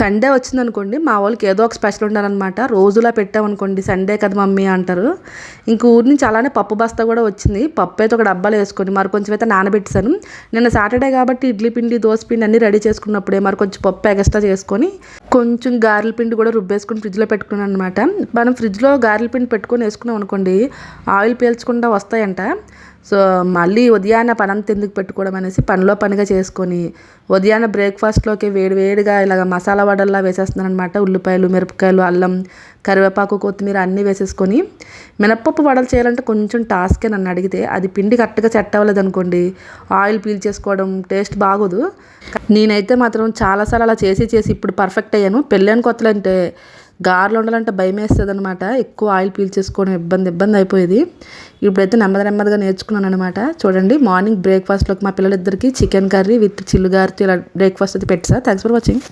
Sunday వచ్చిందనుకోండి మా వాళ్ళకి ఏదో ఒక స్పెషల్ ఉండాలన్నమాట. రోజులా పెట్టామనుకోండి సండే కదా మమ్మీ అంటారు. ఇంక ఊరి నుంచి అలానే పప్పు బస్తా కూడా వచ్చింది. పప్పు అయితే ఒక డబ్బాలో వేసుకొని మరి కొంచెం అయితే నానబెట్టాను నిన్న సాటర్డే కాబట్టి ఇడ్లీ పిండి దోశ పిండి అన్నీ రెడీ చేసుకున్నప్పుడే మరి కొంచెం పప్పు ఎగస్ట్రా చేసుకొని కొంచెం గారెల పిండి కూడా రుబ్బేసుకుని ఫ్రిడ్జ్లో పెట్టుకున్నాను అనమాట మనం ఫ్రిడ్జ్లో గారెల పిండి పెట్టుకొని వేసుకున్నాం అనుకోండి ఆయిల్ పీల్చకుండా వస్తాయంట. సో మళ్ళీ ఉదయాన్న పనంత ఎందుకు పెట్టుకోవడం అనేసి పనిలో పనిగా చేసుకొని ఉదయాన్న బ్రేక్ఫాస్ట్లోకి వేడి వేడిగా ఇలాగ మసాలా వడల్లా వేసేస్తున్నాను అనమాట ఉల్లిపాయలు మిరపకాయలు అల్లం కరివేపాకు కొత్తిమీర అన్నీ వేసేసుకొని మినప్పప్పు వడలు చేయాలంటే కొంచెం టాస్కే నన్ను అడిగితే అది పిండి కరెక్ట్గా సెట్ అవ్వలేదు అనుకోండి ఆయిల్ పీల్చేసుకోవడం టేస్ట్ బాగోదు. నేనైతే మాత్రం చాలాసార్లు అలా చేసి చేసి ఇప్పుడు పర్ఫెక్ట్ అయ్యాను. పెళ్ళైన కొత్తలు అంటే గారెలు ఉండాలంటే భయం వేస్తుంది అనమాట ఎక్కువ ఆయిల్ పీల్చేసుకోవడం ఇబ్బంది ఇబ్బంది అయిపోయేది. ఇప్పుడైతే నెమ్మది నెమ్మదిగా నేర్చుకున్నాను అనమాట చూడండి మార్నింగ్ బ్రేక్ఫాస్ట్లోకి మా పిల్లలిద్దరికి చికెన్ కర్రీ విత్ చిల్లు గారితో ఇలా బ్రేక్ఫాస్ట్ అయితే పెట్టా. Thanks for watching